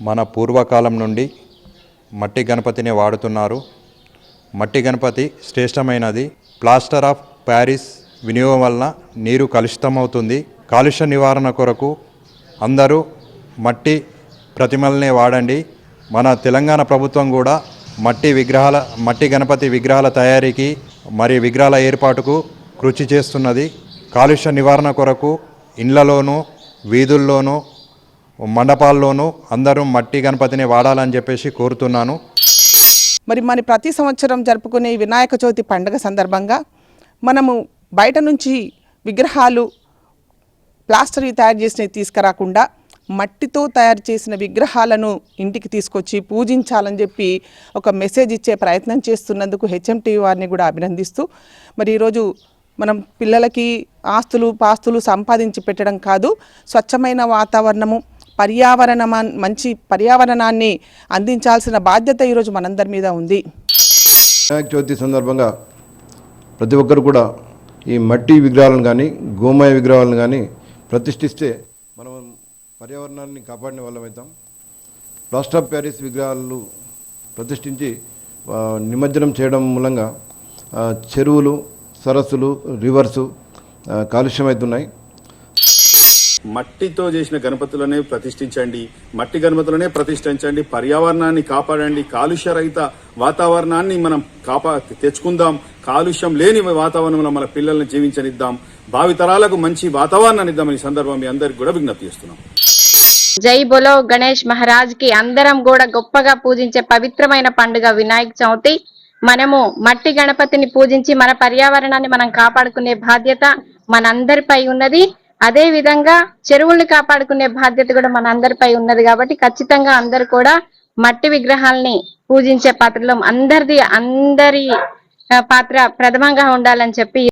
మన పూర్వకాలం నుండి మట్టి గణపతిని వాడుతున్నారు. మట్టి గణపతి శ్రేష్టమైనది. ప్లాస్టర్ ఆఫ్ ప్యారిస్ వినియోగం వలన నీరు కలుషితమవుతుంది. కాలుష్య నివారణ కొరకు అందరూ మట్టి ప్రతిమలనే వాడండి. మన తెలంగాణ ప్రభుత్వం కూడా మట్టి విగ్రహాల మట్టి గణపతి విగ్రహాల తయారీకి మరి విగ్రహాల ఏర్పాటుకు కృషి చేస్తున్నది. కాలుష్య నివారణ కొరకు ఇండ్లలోనూ వీధుల్లోనూ మండపాల్లోనూ అందరూ మట్టి గణపతిని వాడాలని చెప్పేసి కోరుతున్నాను. మరి మన ప్రతి సంవత్సరం జరుపుకునే వినాయక చవితి పండుగ సందర్భంగా మనము బయట నుంచి విగ్రహాలు ప్లాస్టర్వి తయారు చేసినవి తీసుకురాకుండా మట్టితో తయారు చేసిన విగ్రహాలను ఇంటికి తీసుకొచ్చి పూజించాలని చెప్పి ఒక మెసేజ్ ఇచ్చే ప్రయత్నం చేస్తున్నందుకు హెచ్ఎంటీవీ వారిని కూడా అభినందిస్తూ మరి ఈరోజు మనం పిల్లలకి ఆస్తులు పాస్తులు సంపాదించి పెట్టడం కాదు స్వచ్ఛమైన వాతావరణము పర్యావరణ మంచి పర్యావరణాన్ని అందించాల్సిన బాధ్యత ఈరోజు మనందరి మీద ఉంది. వినాయక చవితి సందర్భంగా ప్రతి ఒక్కరు కూడా ఈ మట్టి విగ్రహాలను కానీ గోమయ విగ్రహాలను కానీ ప్రతిష్ఠిస్తే మనం పర్యావరణాన్ని కాపాడిన వాళ్ళం అవుతాం. ప్లాస్టర్ ఆఫ్ ప్యారిస్ విగ్రహాలు ప్రతిష్ఠించి నిమజ్జనం చేయడం మూలంగా చెరువులు సరస్సులు రివర్సు కాలుష్యం కాలుష్యమవుతున్నాయి మట్టితో చేసిన గణపతులనే ప్రతిష్ఠించండి మట్టి గణపతులనే ప్రతిష్ఠించండి పర్యావరణాన్ని కాపాడండి కాలుష్య రహిత వాతావరణాన్ని మనం కాపా తెచ్చుకుందాం కాలుష్యం లేని వాతావరణంలో మన పిల్లల్ని జీవించనిద్దాం భావితరాలకు మంచి వాతావరణాన్ని ఇద్దామని ఈ సందర్భం మీ అందరికి కూడా విజ్ఞప్తి చేస్తున్నాం. జై బోలో గణేష్ మహారాజ్కి అందరం కూడా గొప్పగా పూజించే పవిత్రమైన పండుగ వినాయక చవితి. మనము మట్టి గణపతిని పూజించి మన పర్యావరణాన్ని మనం కాపాడుకునే బాధ్యత మనందరిపై ఉన్నది. అదే విధంగా చెరువుల్ని కాపాడుకునే బాధ్యత కూడా మన అందరిపై ఉన్నది కాబట్టి ఖచ్చితంగా అందరు కూడా మట్టి విగ్రహాల్ని పూజించే పాత్రలో అందరిది అందరి పాత్ర ప్రథమంగా ఉండాలని చెప్పి